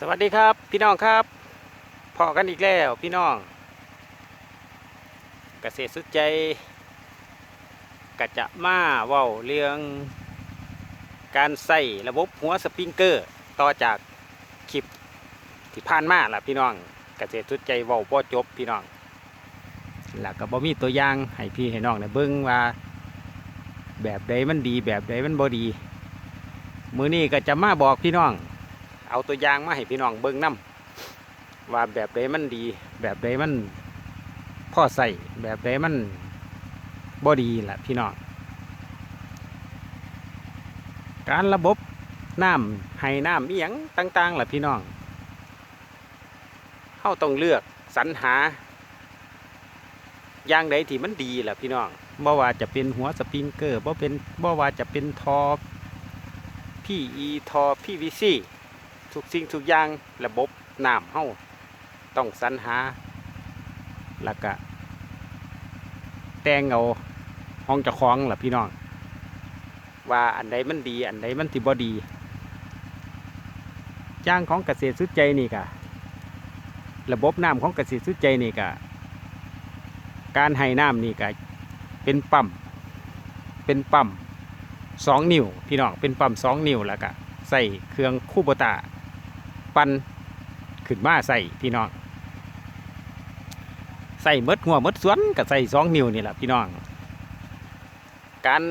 สวัสดีครับ พี่น้องครับพอกันอีกแล้วพี่น้อง เกษตรสุดใจก็จะมาเว้าเรื่องการใส่ระบบหัวสปริงเกอร์ ต่อจากคลิปที่ผ่านมาล่ะพี่น้อง เกษตรสุดใจเว้าบ่จบพี่น้องแล้วก็บ่มีตัวอย่างให้พี่ให้น้องได้เบิ่งว่า แบบใดมันดีแบบใดมันบ่ดี มือนี้ก็จะมาบอกพี่น้อง เอาตัวอย่างมาให้พี่น้องเบิ่งนํว่าแบบใดมันดี แบบใดมันพ่อใส่แบบใดมันบ่ดีล่ะพี่น้องการระบบน้ำให้น้ำเอียงต่างๆล่ะพี่น้องเข้าต้องเลือกสรรหาอย่างใดที่มันดีล่ะพี่น้องบ่ว่าจะเป็นหัวสปริงเกอร์บ่เป็นบ่ว่าจะเป็นทอพี่อีทอพี่วีซี ทุกสิ่งทุกอย่างระบบน้ำเฮาต้องสรรหาแล้วก็แต่งเอาห้องจะคล้องล่ะพี่น้อง ว่าอันใดมันดี อันใดมันที่บ่ดีจ้างของเกษตรสุดใจนี่กะระบบน้ำของเกษตรสุดใจนี่กะการให้น้ำนี่กะเป็นปั๊มเป็นปั๊มสองนิ้วพี่น้องเป็นปั๊มสองนิ้วแล้วก็ใส่เครื่องคูโบตา ปันขึ้นมาใส่พี่น้องใส่เมดหัวมดสวนกับใส่สองนิ้วนี่แหละพี่น้อง การ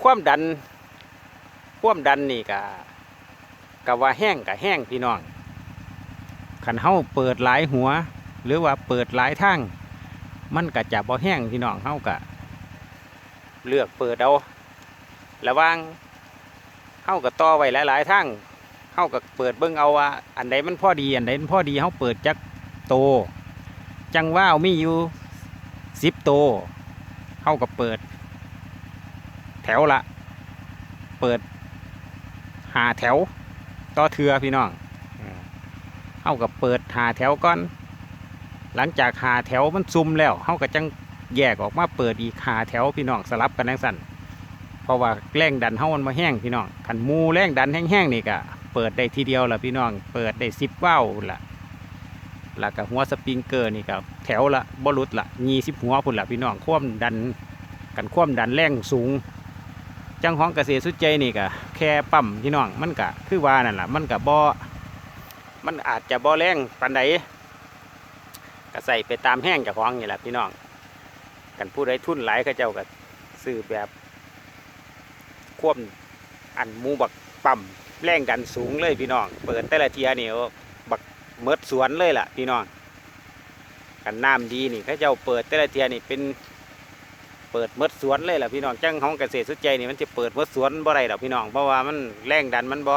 คว่ำดันคว่ำดันนี่กะกะว่าแห้งกะแห้งพี่น้องขันเฮาเปิดหลายหัว หรือว่าเปิดหลายทางมันกะจะบ่แห้งพี่น้องเฮากะเลือกเปิดเอาระว่างเฮากะต่อไว้หลายๆทางเข้ากับเปิดเบิ้งเอาว่า อันใดมันพอดีอันใดมันพอดีเขาเปิดจักโต จังว่าวมีอยู่สิบโตเข้ากับเปิด แถวละ เปิดหาแถว ต่อเทือพี่น้องเข้ากับเปิดหาแถวก่อน หลังจากหาแถวมันซุ่มแล้วเขาก็จังแยกออกมาเปิดอีกหาแถวพี่น้องสลับกันทั้งสั้นเพราะว่าแรงดันเขามันมาแห้งพี่น้องขันมูแรงดันแห้งๆนี่ก็ เปิดได้ทีเดียวล่ะพี่น้อง เปิดได้สิบว้าวล่ะแล้วก็หัวสปริงเกอร์นี่ครับแถวละบรุษละยีสิบหัวพุ่นละพี่น้องคว่ำดันกันคว่ำดันแรงสูง จังห้องเกษตรสุดใจนี่ก็แค่ปั๊มพี่น้องมันก็คือว่านั่นแหละมันก็บ่มันอาจจะบ่แรงปานใดก็ใส่ไปตามแห้งจากของนี่แหละพี่น้องกันผู้ใดทุนหลายเขาเจ้าก็ซื้อแบบคว่ำอันมูบักปั๊ม แรงดันสูงเลยพี่น้อง เปิดแต่ละเทียนี่บักเมิดสวนเลยล่ะ พี่น้องกันน้ำดีนี่เขาเจ้าเปิดแต่ละเทียนี่เป็นเปิดเมิดสวนเลยล่ะพี่น้องจังของเกษตรสุดใจนี่มันจะเปิดเมิดสวนบ่ไรดอกพี่น้องเพราะว่ามันแรงดันมันบ่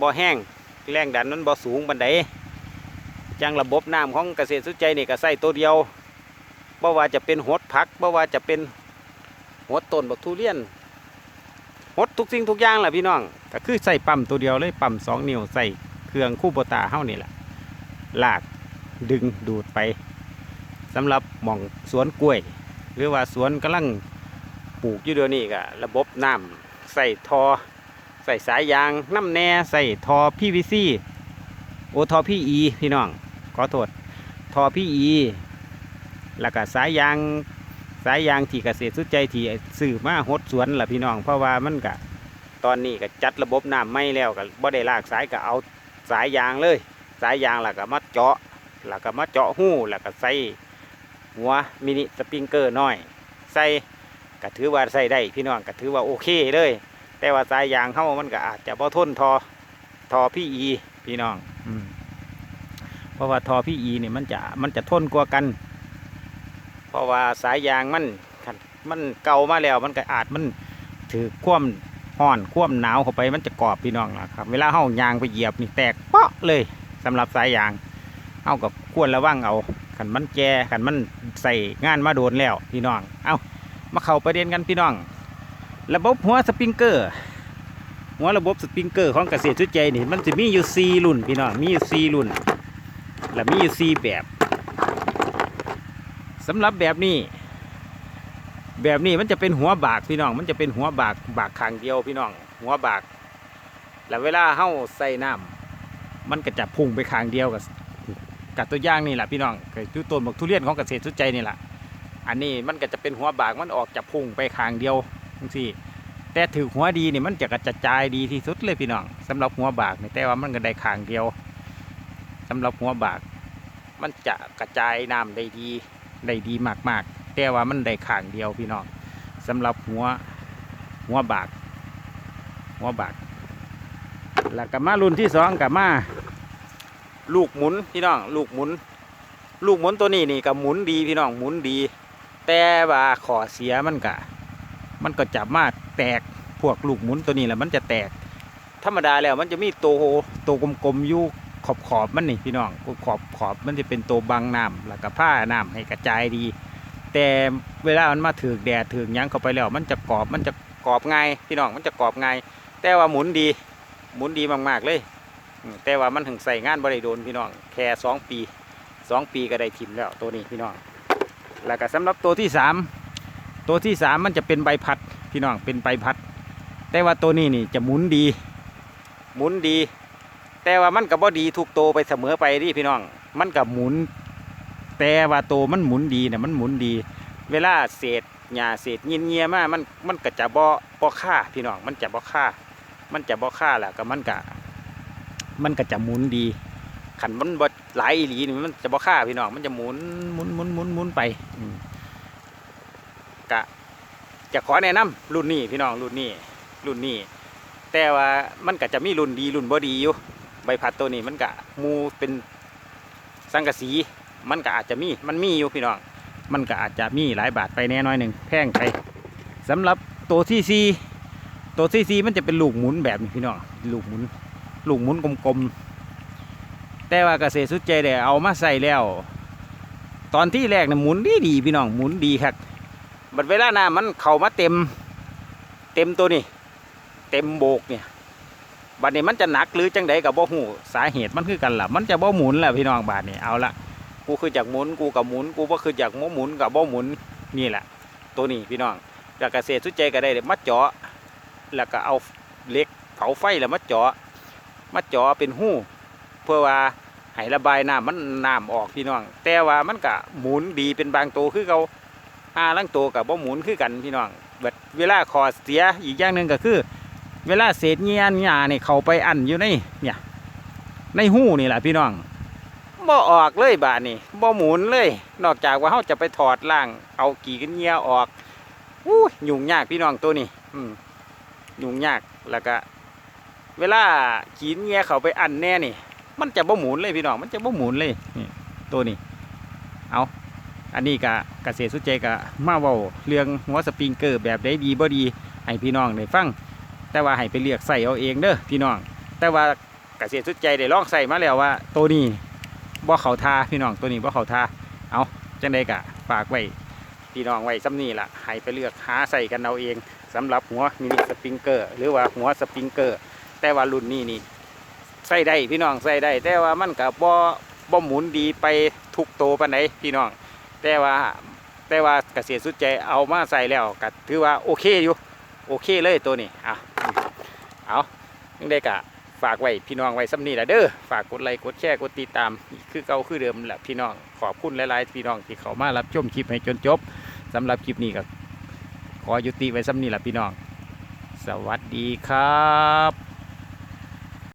บ่แห้งแรงดันมันบ่สูงบันไดจังระบบน้ำของเกษตรสุดใจนี่ก็ใส่ตัวเดียวบ่ว่าจะเป็นหดผักบ่ว่าจะเป็นหดต้นบักทุเรียน หมดทุกสิ่งทุกอย่างแหละพี่น้อง ก็คือใส่ปั๊มตัวเดียวเลยปั๊มสองนิ้วใส่เครื่องคู่โบตาเฮ้านี่แหละลากดึงดูดไปสำหรับหม่องสวนกล้วย หรือว่าสวนกำลังปลูกอยู่เดี๋ยวนี้ก็ระบบน้ำใส่ทอ ใส่สายยางน้ำแน่ใส่ทอพีวีซีโอทอพีอีพี่น้องขอโทษทอพีอีแล้วก็สายยาง สายยางที่เกษตรสุดใจที่ซื้อมาหดสวนล่ะพี่น้อง เพราะว่ามันก็ตอนนี้ก็จัดระบบน้ำไม่แล้วก็บ่ได้ลากสายก็เอาสายยางเลย สายยางล้วก็มาเจาะล้วก็มาเจาะหู้ล้วก็ใส่หัวมินิสปริงเกอร์น้อย ใส่ก็ถือว่าใส่ได้พี่น้องก็ถือว่าโอเคเลย แต่ว่าสายยางเข้ามันก็อาจจะพอทนทอทอพี่อีพี่น้องอืมเพราะว่าทอพี่อีเนี่ยมันจะมันจะทนกว่ากัน เพราะว่าสายยางมันมันเก่ามาแล้วมันก็อาจมันถือคว่ำห่อนคว่ำหนาวเข้าไปมันจะกรอบพี่น้องนะครับ เวลาเฮายางไปเหยียบนี่แตกเปาะเลยสำหรับสายยางเฮากับควรระวังเอาขันมันแก่ขันมันใส่งานมาโดนแล้วพี่น้อง เอามาเข้าประเด็นกันพี่น้อง ระบบหัวสปริงเกอร์หัวระบบสปริงเกอร์ของเกษตรชุดใจนี่มันจะมีอยู่4รุ่นพี่น้องมีอยู่4รุ่นและมีอยู่4แบบ สำหรับแบบนี้ แบบนี้มันจะเป็นหัวบากพี่น้อง มันจะเป็นหัวบากบากขางเดียวพี่น้อง หัวบาก แล้วเวลาเฮาใส่น้ำมันก็จะพุ่งไปขางเดียวกับกับตัวอย่างนี่แหละพี่น้องก็คือต้นบักทุเรียนของเกษตรสุดใจนี่แหละอันนี้มันก็จะเป็นหัวบากมันออกจะพุ่งไปขางเดียวจังซี่แต่ถือหัวดีนี่มันจะกระจายดีที่สุดเลยพี่น้องสำหรับหัวบากนี่แต่ว่ามันก็ได้ขางเดียวสำหรับหัวบาก มันจะกระจายน้ำได้ดี ได้ดีมากๆ แต่ว่ามันได้ข้างเดียวพี่น้องสำหรับหัวหัวบาก หัวบากแล้วก็มารุ่นที่สองกับมา ลูกหมุนพี่น้องลูกหมุน ลูกหมุนตัวนี้นี่ก็หมุนดีพี่น้องหมุนดี แต่ว่าขอเสียมันก็มันก็จับมาแตกพวกลูกหมุนตัวนี้แหละมันจะแตก ธรรมดาแล้วมันจะมีตัวตัวกลมๆอยู่ ขอบขอบมันนี่พี่น้องขอบขอบมันจะเป็นตัวบังน้ำแล้วก็ผ้าน้ำให้กระจายดี แต่เวลามันมาถือแดดถือยังเข้าไปแล้ว มันจะกรอบมันจะกรอบง่ายพี่น้องมันจะกรอบง่ายแต่ว่าหมุนดี หมุนดีมากๆเลย แต่ว่ามันถึงใส่งานบริโดนพี่น้องแค่สองปีสองปีก็ได้ทิมแล้วตัวนี้พี่น้องแล้วก็สำหรับตัวที่สามตัวที่สามมันจะเป็นใบพัดพี่น้องเป็นใบพัด แต่ว่าตัวนี้นี่จะหมุนดี หมุนดี แต่ว่ามันกับบ่ดีทุกโตไปเสมอไปดิพี่น้อง มันกับหมุน แต่ว่าโตมันหมุนดีนะมันหมุนดี เวลาเศษหญ้าเศษเงียเงียมามันมันก็จะบ่บ่ค่าพี่น้อง มันจะบ่ค่า มันจะบ่ค่าแหละก็มันก็มันก็จะหมุนดีขันมันบ่หลายอีหลีนี่มันจะบ่ค่าพี่น้อง มันจะหมุนหมุนหมุนหมุนหมุนไปกะจะขอแนะนำรุ่นนี้พี่น้องรุ่นนี้รุ่นนี้แต่ว่ามันก็จะมีรุ่นดีรุ่นบ่ดีอยู่ ใบพัดตัวนี้มันก็หมูเป็นสังกะสี มันก็อาจจะมี มันมีอยู่พี่น้อง มันก็อาจจะมีหลายบาทไปแน่น้อยหนึ่งแพงไปสำหรับตัวที่ซีตัวซีซีมันจะเป็นลูกหมุนแบบนี้พี่น้อง ลูกหมุน ลูกหมุนกลมๆ แต่ว่าเกษตรสุดใจได้เอามาใส่แล้ว ตอนที่แรกนะหมุนดีดีพี่น้อง หมุนดีครับบัดเวลาหน้ำมันเข้ามาเต็ม เต็มตัวนี่ เต็มโบกเนี่ย บัดนี้มันจะหนักหรือจังใดกับบ่หูสาเหตุมันคือกันล่ะ มันจะบ่หมุนแหละพี่น้องบาดนี้เอาละกูคือจากหมุนกูกับหมุนกูบ่คือจากโมหมุนกับบ่หมุนนี่แหละ ตัวนี้พี่น้องจากเกษตรสุดใจก็ได้มาเจาะแล้วก็เอาเล็กเผาไฟแล้วมาเจาะมาเจาะเป็นหู้ เพื่อว่าให้ระบายน้ำมันน้ำออกพี่น้อง แต่ว่ามันก็หมุนดีเป็นบางตัวคือเขาอาลังตัวกับบ่หมุนคือกันพี่น้องเบิดเวลาคอเสียอีกอย่างหนึ่งก็คือ เวลาเศษเงียนหญ้านี่เขาไปอันอยู่ในเนี่ยในหู้นี่แหละพี่น้องบ่ออกเลยบาดนี่บ่หมุนเลย นอกจากว่าเขาจะไปถอดล่าง เอากี่กันเงียออกอู้ยุ่งยากพี่น้องตัวนี้อืมยุ่งยากแล้วก็ เวลาขีนเงียเขาไปอันแน่นี่ มันจะบ่หมุนเลยพี่น้องมันจะบ่หมุนเลยนี่ตัวนี้ เอาอันนี้กะเกษตรสุดใจกะมาเว้าเรื่องหัวสปริงเกอร์แบบได้ดีบ่ดีให้พี่น้องได้ฟัง แต่ว่าให้ไปเลือกใส่เอาเองเด้อพี่น้อง แต่ว่าเกษตรสุดใจได้ลองใส่มาแล้วว่า ตัวนี้บ่เขาทาพี่น้องตัวนี้บ่เขาทาเอาจังใดกะฝากไว้พี่น้องไว้ซ้ำนี่ล่ะให้ไปเลือกหาใส่กันเอาเองสำหรับหัวมินิสปริงเกอร์ หรือว่าหัวสปริงเกอร์ แต่ว่ารุ่นนี้นี่ใส่ได้พี่น้องใส่ได้ แต่ว่ามันกับบ่บ่หมุนดีไปทุกโตปานใดพี่น้อง แต่ว่าแต่ว่าเกษตรสุดใจเอามาใส่แล้วก็ถือว่าโอเคอยู่โอเคเลยตัวนี้อะ เอายังได้กะฝากไว้พี่น้องไว้ซ้ำนี่แหละเด้อฝากกดไลค์กดแชร์กดติดตาม คือเก่าคือเดิมแหละพี่น้องขอบคุณหลายๆพี่น้องที่เขามารับชมคลิปให้จนจบสำหรับคลิปนี้ก็ขอยุติไว้ซ้ำนี่แหละพี่น้อง สวัสดีครับ